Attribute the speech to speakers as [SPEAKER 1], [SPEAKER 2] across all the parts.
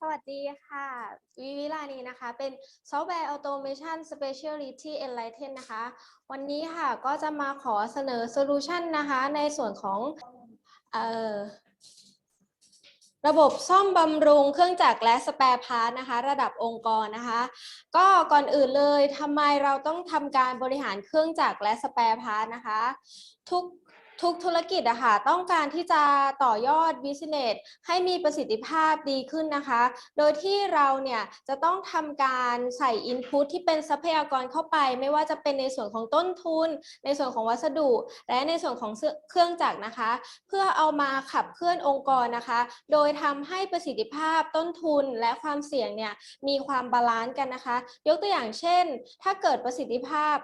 [SPEAKER 1] สวัสดีค่ะ วิวิลานีนะคะ เป็น Software Automation Specialty Enlighten นะคะ วันนี้ค่ะก็จะมาขอเสนอโซลูชันนะคะ ในส่วนของเอ่อระบบซ่อมบำรุงเครื่องจักรและสแปร์พาร์ทนะคะ ระดับองค์กรนะคะ ก็ก่อนอื่นเลยทำไมเราต้องทำการบริหารเครื่องจักรและสแปร์พาร์ทนะคะ ทุก ทุกธุรกิจอะค่ะต้องการที่จะต่อยอด business ให้มีประสิทธิภาพดีขึ้นนะคะ โดยที่เราเนี่ยจะต้องทำการใส่ input ที่เป็นทรัพยากรเข้าไป ไม่ว่าจะเป็นในส่วนของต้นทุน ในส่วนของวัสดุ และในส่วนของเครื่องจักรนะคะ เพื่อเอามาขับเคลื่อนองค์กรนะคะ โดยทำให้ประสิทธิภาพต้นทุนและความเสี่ยงเนี่ยมีความบาลานซ์กันนะคะ ยกตัวอย่างเช่น ถ้าเกิดประสิทธิภาพ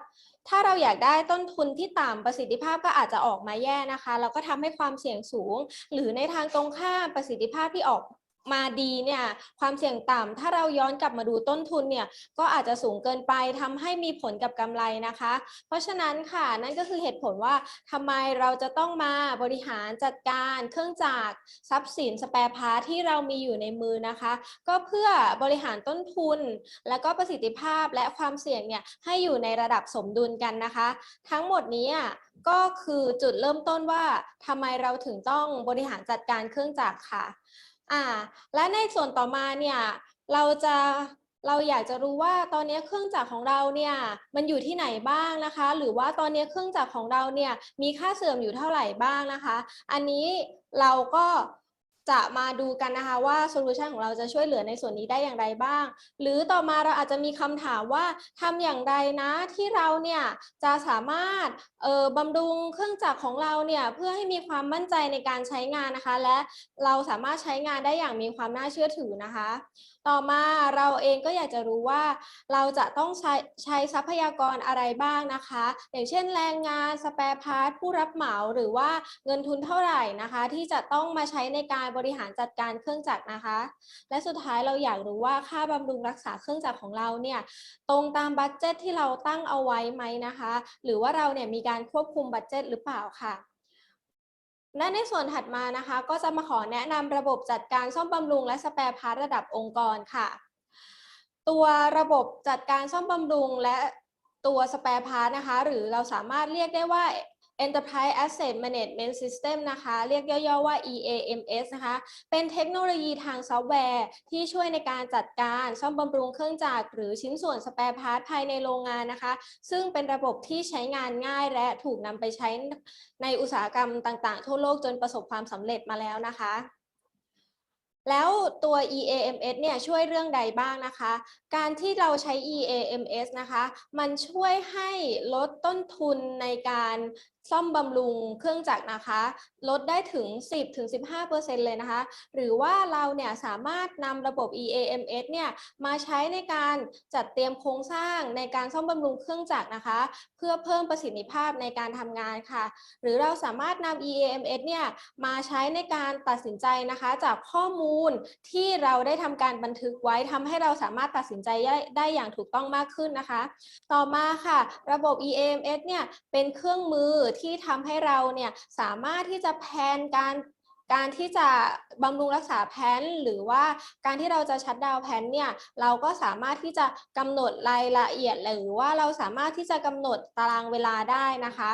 [SPEAKER 1] ถ้าเราอยากได้ต้นทุนที่ต่ำประสิทธิภาพก็อาจจะออกมาแย่นะคะ แล้วก็ทำให้ความเสี่ยงสูง หรือในทางตรงข้ามประสิทธิภาพที่ออก มาดีเนี่ยความเสี่ยงต่ำถ้าเราย้อนกลับมาดูต้นทุนเนี่ยก็อาจจะสูงเกินไปทำให้มีผลกับกำไรนะคะ เพราะฉะนั้นค่ะนั่นก็คือเหตุผลว่าทำไมเราจะต้องมาบริหารจัดการเครื่องจักรทรัพย์สินสแปร์พาร์ทที่เรามีอยู่ในมือนะคะ ก็เพื่อบริหารต้นทุน และก็ประสิทธิภาพและความเสี่ยงเนี่ยให้อยู่ในระดับสมดุลกันนะคะ ทั้งหมดนี้อะก็คือจุดเริ่มต้นว่าทำไมเราถึงต้องบริหารจัดการเครื่องจักรค่ะ อ่า และในส่วนต่อมาเนี่ยเราจะเราอยากจะรู้ว่าตอนนี้เครื่องจักรของเราเนี่ยมันอยู่ที่ไหนบ้างนะคะ หรือว่าตอนนี้เครื่องจักรของเราเนี่ยมีค่าเสื่อมอยู่เท่าไหร่บ้างนะคะ อันนี้เราก็ จะมาดูกันนะคะว่าโซลูชันของเราจะช่วยเหลือในส่วนนี้ได้อย่างไรบ้าง หรือต่อมาเราอาจจะมีคำถามว่าทำอย่างไรนะที่เราเนี่ยจะสามารถเอ่อบำรุงเครื่องจักรของเราเนี่ยเพื่อให้มีความมั่นใจในการใช้งานนะคะ และเราสามารถใช้งานได้อย่างมีความน่าเชื่อถือนะคะต่อมาเราเองก็อยากจะรู้ว่าเราจะต้องใช้ใช้ทรัพยากรอะไรบ้างนะคะ อย่างเช่นแรงงานสแปร์พาร์ทผู้รับเหมาหรือว่าเงินทุนเท่าไหร่นะคะ ที่จะต้องมาใช้ในการบริหารจัดการเครื่องจักรนะคะ และสุดท้ายเราอยากรู้ว่าค่าบำรุงรักษาเครื่องจักรของเราเนี่ยตรงตามบัตเจตที่เราตั้งเอาไว้ไหมนะคะ หรือว่าเราเนี่ยมีการควบคุมบัตเจตหรือเปล่าค่ะ และในส่วนถัดมานะคะ ก็จะมาขอแนะนำระบบจัดการซ่อมบำรุงและสแปร์พาร์ทระดับองค์กรค่ะ ตัวระบบจัดการซ่อมบำรุงและตัวสแปร์พาร์ทนะคะ หรือเราสามารถเรียกได้ว่า Enterprise Asset Management System นะคะ เรียกย่อๆว่า EAMS นะคะ เป็นเทคโนโลยีทางซอฟต์แวร์ ที่ช่วยในการจัดการซ่อมบำรุงเครื่องจักรหรือชิ้นส่วนสแปร์พาร์ทภายในโรงงานนะคะ ซึ่งเป็นระบบที่ใช้งานง่ายและถูกนำไปใช้ในอุตสาหกรรมต่างๆ ทั่วโลกจนประสบความสำเร็จมาแล้วนะคะแล้วตัว EAMS เนี่ยช่วยเรื่องใดบ้างนะคะ การที่เราใช้ EAMS นะคะ มันช่วยให้ลดต้นทุนในการ ซ่อมบำรุงเครื่องจักรนะคะ ลดได้ถึง 10-15%เลยนะคะ หรือว่าเราเนี่ยสามารถนำระบบ EAMS เนี่ยมาใช้ในการจัดเตรียมโครงสร้างในการซ่อมบำรุงเครื่องจักรนะคะ เพื่อเพิ่มประสิทธิภาพในการทำงานค่ะ หรือเราสามารถนำ EAMS เนี่ยมาใช้ในการตัดสินใจนะคะ จากข้อมูลที่เราได้ทำการบันทึกไว้ทำให้เราสามารถตัดสินใจได้ได้อย่างถูกต้องมากขึ้นนะคะ ต่อมาค่ะ ระบบ EAMS เนี่ยเป็นเครื่องมือที่ทำให้เราเนี่ยสามารถที่จะแพนการการที่จะบำรุงรักษาแพนหรือว่าการที่เราจะชัดดาวแพนเนี่ยเราก็สามารถที่จะกำหนดรายละเอียด หรือว่าเราสามารถที่จะกำหนดตารางเวลาได้นะคะ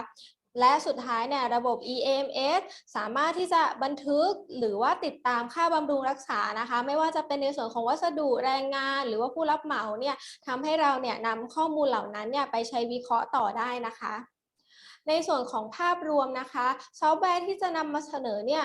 [SPEAKER 1] และสุดท้ายเนี่ยระบบ EMS สามารถที่จะบันทึกหรือว่าติดตามค่าบำรุงรักษานะคะ ไม่ว่าจะเป็นในส่วนของวัสดุแรงงาน หรือว่าผู้รับเหมาเนี่ยทำให้เราเนี่ยนำข้อมูลเหล่านั้นเนี่ยไปใช้วิเคราะห์ต่อได้นะคะ ในส่วนของภาพรวมนะคะซอฟต์แวร์ที่จะนำมาเสนอเนี่ย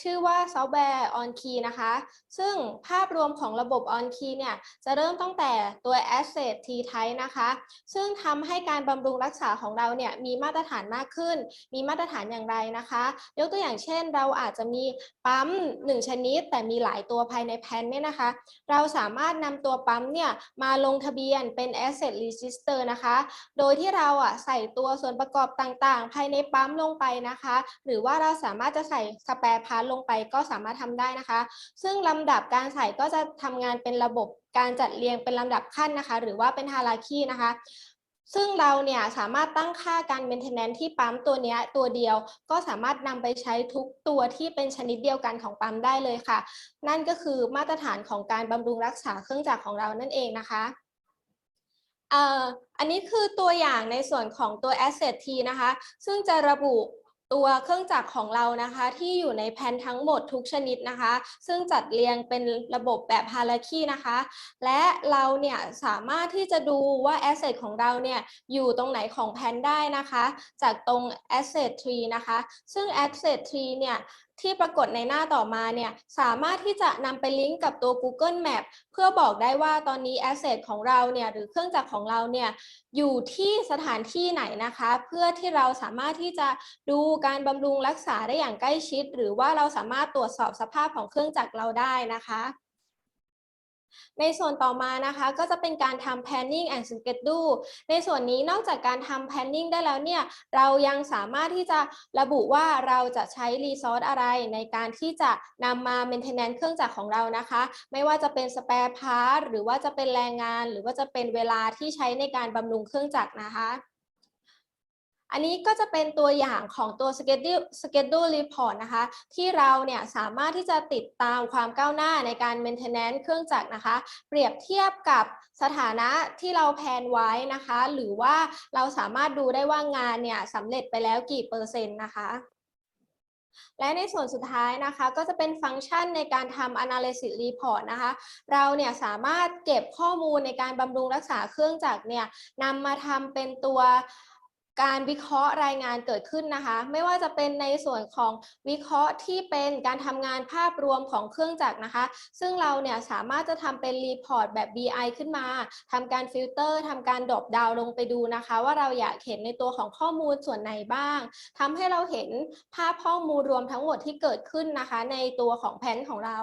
[SPEAKER 1] ชื่อว่าซอฟต์แวร์ On Key นะคะ ซึ่งภาพรวมของระบบ On Key เนี่ยจะเริ่มตั้งแต่ตัว Asset T Type นะคะ ซึ่งทำให้การบำรุงรักษาของเราเนี่ยมีมาตรฐานมากขึ้น มีมาตรฐานอย่างไรนะคะ ยกตัวอย่างเช่น เราอาจจะมีปั๊ม 1 ชนิด แต่มีหลายตัวภายในแพนเนี่ยนะคะ เราสามารถนำตัวปั๊มเนี่ยมาลงทะเบียนเป็น Asset Register นะคะ โดยที่เราอะใส่ตัวส่วนประกอบต่างๆ ภายในปั๊มลงไปนะคะ หรือว่าเราสามารถจะใส่สแปร์พาร์ทลงไปก็สามารถทำได้นะคะ ซึ่งลำดับการใส่ก็จะทำงานเป็นระบบการจัดเรียงเป็นลำดับขั้นนะคะ หรือว่าเป็นฮาราคีนะคะซึ่งเราเนี่ยสามารถตั้งค่าการ maintenance ที่ปั๊มตัวนี้ตัวเดียว ก็สามารถนำไปใช้ทุกตัวที่เป็นชนิดเดียวกันของปั๊มได้เลยค่ะ นั่นก็คือมาตรฐานของการบำรุงรักษาเครื่องจักรของเรานั่นเองนะคะ เอ่ออันนี้คือตัวอย่างในส่วนของตัว asset T นะคะ ซึ่งจะระบุตัวเครื่องจักรของเรานะคะที่อยู่ในแผนทั้งหมดทุกชนิดนะคะ ซึ่งจัดเรียงเป็นระบบแบบ hierarchy นะคะ และเราเนี่ยสามารถที่จะดูว่า asset ของเราเนี่ยอยู่ตรงไหนของแผนได้นะคะ จากตรง asset tree นะคะ ซึ่ง asset tree เนี่ย ที่ปรากฏในหน้าต่อมาเนี่ยสามารถที่จะนำไปลิงก์กับตัว Google Map เพื่อบอกได้ว่าตอนนี้ asset ของเราเนี่ยหรือเครื่องจักรของเราเนี่ยอยู่ที่สถานที่ไหนนะคะ เพื่อที่เราสามารถที่จะดูการบำรุงรักษาได้อย่างใกล้ชิด หรือว่าเราสามารถตรวจสอบสภาพของเครื่องจักรเราได้นะคะ ในส่วนต่อมานะคะก็จะเป็นการทำ planning and schedule ในส่วนนี้นอกจากการทำ planning ได้แล้วเนี่ยเรายังสามารถที่จะระบุว่าเราจะใช้ resource อะไรในการที่จะนำมา maintenance เครื่องจักรของเรานะคะ ไม่ว่าจะเป็น spare part หรือว่าจะเป็นแรงงาน หรือว่าจะเป็นเวลาที่ใช้ในการบำรุงเครื่องจักรนะคะ อันนี้ก็จะเป็นตัวอย่างของตัว schedule schedule report นะคะ ที่เราเนี่ยสามารถที่จะติดตามความก้าวหน้าในการ maintenance เครื่องจักรนะคะ เปรียบเทียบกับสถานะที่เราแพนไว้นะคะ หรือว่าเราสามารถดูได้ว่างานเนี่ยสำเร็จไปแล้วกี่เปอร์เซ็นต์นะคะและในส่วนสุดท้ายนะคะก็จะเป็นฟังก์ชันในการทำ analysis report นะคะ เราเนี่ยสามารถเก็บข้อมูลในการบำรุงรักษาเครื่องจักรเนี่ยนำมาทำเป็นตัว การวิเคราะห์รายงานเกิดขึ้นนะคะ ไม่ว่าจะเป็นในส่วนของวิเคราะห์ที่เป็นการทำงานภาพรวมของเครื่องจักรนะคะ ซึ่งเราเนี่ยสามารถจะทำเป็นรีพอร์ตแบบ BI ขึ้นมาทำการฟิลเตอร์ทำการดรอปดาวลงไปดูนะคะ ว่าเราอยากเห็นในตัวของข้อมูลส่วนไหนบ้างทำให้เราเห็นภาพข้อมูลรวมทั้งหมดที่เกิดขึ้นนะคะ ในตัวของแผนของเรา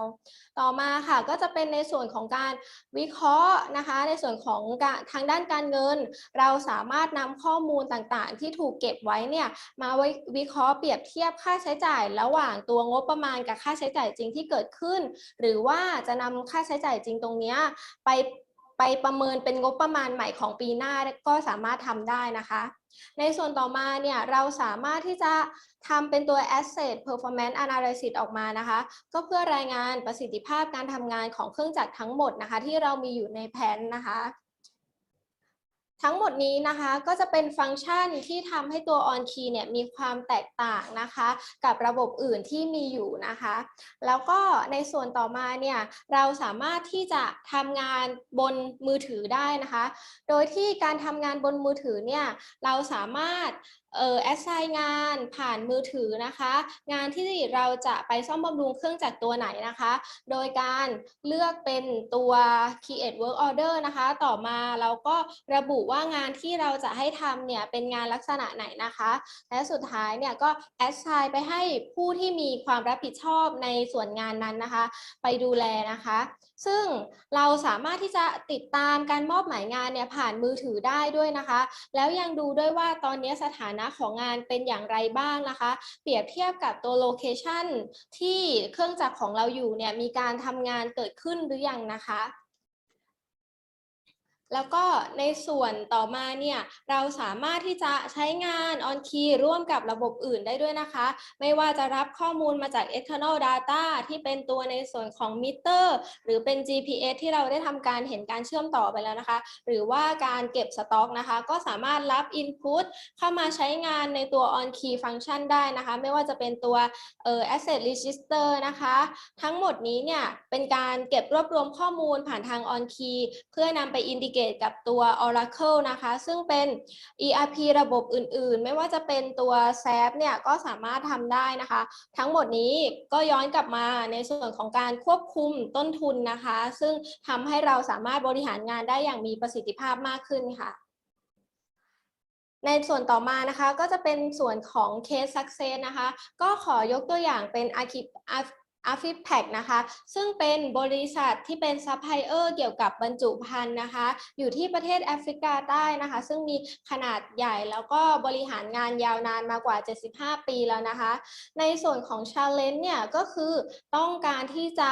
[SPEAKER 1] ต่อมาค่ะก็จะเป็นในส่วนของการวิเคราะห์นะคะ ในส่วนของการทางด้านการเงิน เราสามารถนำข้อมูลต่างๆที่ถูกเก็บไว้เนี่ยมาไว้วิเคราะห์เปรียบเทียบค่าใช้จ่าย ระหว่างตัวงบประมาณกับค่าใช้จ่ายจริงที่เกิดขึ้น หรือว่าจะนำค่าใช้จ่ายจริงตรงนี้ไปไปประเมินเป็นงบประมาณใหม่ของปีหน้าก็สามารถทำได้นะคะ ในส่วนต่อมาเนี่ยเราสามารถที่จะทำเป็นตัว asset performance analysis ออกมานะคะ ก็เพื่อรายงานประสิทธิภาพการทำงานของเครื่องจักรทั้งหมดนะคะ ที่เรามีอยู่ในแผนนะคะ ทั้งหมดนี้นะคะก็จะเป็นฟังก์ชันที่ทำให้ตัว on key เนี่ยมีความแตกต่างนะคะ กับระบบอื่นที่มีอยู่นะคะ แล้วก็ในส่วนต่อมาเนี่ยเราสามารถที่จะทำงานบนมือถือได้นะคะ โดยที่การทำงานบนมือถือเนี่ยเราสามารถเอ่อ assign งานผ่านมือถือนะคะ งานที่เราจะไปซ่อมบำรุงเครื่องจักรตัวไหนนะคะ โดยการเลือกเป็นตัว create work order นะคะ ต่อมาเราก็ระบุว่างานที่เราจะให้ทำเนี่ยเป็นงานลักษณะไหนนะคะ และสุดท้ายเนี่ยก็ assign ไปให้ผู้ที่มีความรับผิดชอบในส่วนงานนั้นนะคะ ไปดูแลนะคะ ซึ่งเราสามารถที่จะติดตามการมอบหมายงานเนี่ยผ่านมือถือได้ด้วยนะคะ แล้วยังดูด้วยว่าตอนนี้สถานะของงานเป็นอย่างไรบ้างนะคะ เปรียบเทียบกับตัวโลเคชันที่เครื่องจักรของเราอยู่เนี่ยมีการทำงานเกิดขึ้นหรือยังนะคะ แล้วก็ในส่วนต่อมาเนี่ยเราสามารถที่จะใช้งาน on key ร่วมกับระบบอื่นได้ด้วยนะคะ ไม่ว่าจะรับข้อมูลมาจาก external data ที่เป็นตัวในส่วนของมิเตอร์หรือเป็น GPS ที่เราได้ทำการเห็นการเชื่อมต่อไปแล้วนะคะ หรือว่าการเก็บสต็อกนะคะ ก็สามารถรับ input เข้ามาใช้งานในตัว on key function ได้นะคะ ไม่ว่าจะเป็นตัวเอ่อ asset register นะคะ ทั้งหมดนี้เนี่ยเป็นการเก็บรวบรวมข้อมูลผ่านทาง on key เพื่อนำไป indicate กักับตัว Oracle นะคะ ซึ่งเป็น ERP ระบบอื่นๆ ไม่ว่าจะเป็นตัว SAP เนี่ยก็สามารถทำได้นะคะ ทั้งหมดนี้ก็ย้อนกลับมาในส่วนของการควบคุมต้นทุนนะคะ ซึ่งทำให้เราสามารถบริหารงานได้อย่างมีประสิทธิภาพมากขึ้นค่ะในส่วนต่อมานะคะก็จะเป็นส่วนของ case success นะคะ ก็ขอยกตัวอย่างเป็น Archip a f i p a c นะคะ ซึ่งเป็นบริษัทที่เป็นซัพพลายเออร์เกี่ยวกับบรรจุภัณฑ์นะคะ อยู่ที่ประเทศแอฟริกาใต้นะคะ ซึ่งมีขนาดใหญ่แล้วก็บริหารงานยาวนานมากว่า 75 ปีแล้วนะคะ ในส่วนของ Challenge เนี่ยก็คือต้องการที่จะ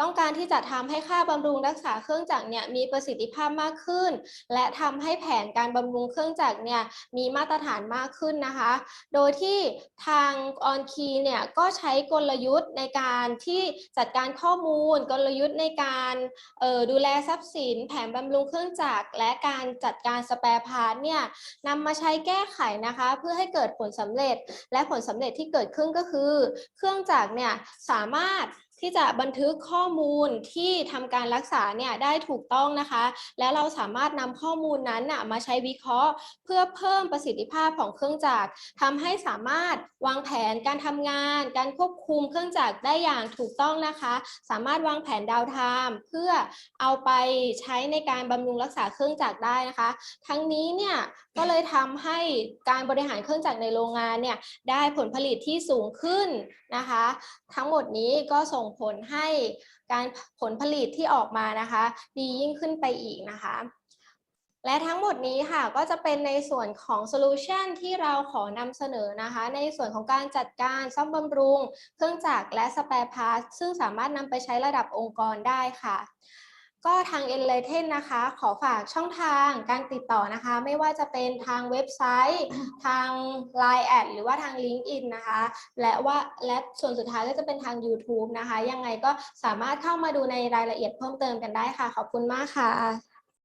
[SPEAKER 1] ต้องการที่จะทำให้ค่าบำรุงรักษาเครื่องจักรเนี่ยมีประสิทธิภาพมากขึ้น และทำให้แผนการบำรุงเครื่องจักรเนี่ยมีมาตรฐานมากขึ้นนะคะ โดยที่ทางออนคีเนี่ยก็ใช้กลยุทธ์ในการที่จัดการข้อมูล กลยุทธ์ในการออดูแลทรัพย์สิน แผนบำรุงเครื่องจักรและการจัดการสแปร์พาร์ทเนี่ยนำมาใช้แก้ไขนะคะ เพื่อให้เกิดผลสำเร็จ และผลสำเร็จที่เกิดขึ้นก็คือ เครื่องจักรเนี่ยสามารถ ที่จะบันทึกข้อมูลที่ทำการรักษาเนี่ยได้ถูกต้องนะคะ และเราสามารถนำข้อมูลนั้นนะมาใช้วิเคราะห์ เพื่อเพิ่มประสิทธิภาพของเครื่องจักรทำให้สามารถวางแผนการทำงาน การควบคุมเครื่องจักรได้อย่างถูกต้องนะคะ สามารถวางแผนดาวไทม์เพื่อเอาไปใช้ในการบำรุงรักษาเครื่องจักรได้นะคะ ทั้งนี้เนี่ยก็เลยทำให้การบริหารเครื่องจักรในโรงงานเนี่ยได้ผลผลิตที่สูงขึ้นนะคะ ทั้งหมดนี้ก็ส่งผลให้การผลผลิตที่ออกมานะคะ ดียิ่งขึ้นไปอีกนะคะและทั้งหมดนี้ค่ะก็จะเป็นในส่วนของโซลูชันที่เราขอนำเสนอนะคะ ในส่วนของการจัดการซ่อมบำรุง เครื่องจักรและสเปร์พาร์ทซึ่งสามารถนำไปใช้ระดับองค์กรได้ค่ะ ก็ทาง Enlighten นะคะ ขอฝากช่องทางการติดต่อนะคะ ไม่ว่าจะเป็นทางเว็บไซต์ ทาง Line แอดหรือว่าทาง LinkedIn นะคะ และว่าและส่วนสุดท้ายก็จะเป็นทาง YouTube นะคะ ยังไงก็สามารถเข้ามาดูในรายละเอียดเพิ่มเติมกันได้ค่ะ ขอบคุณมากค่ะ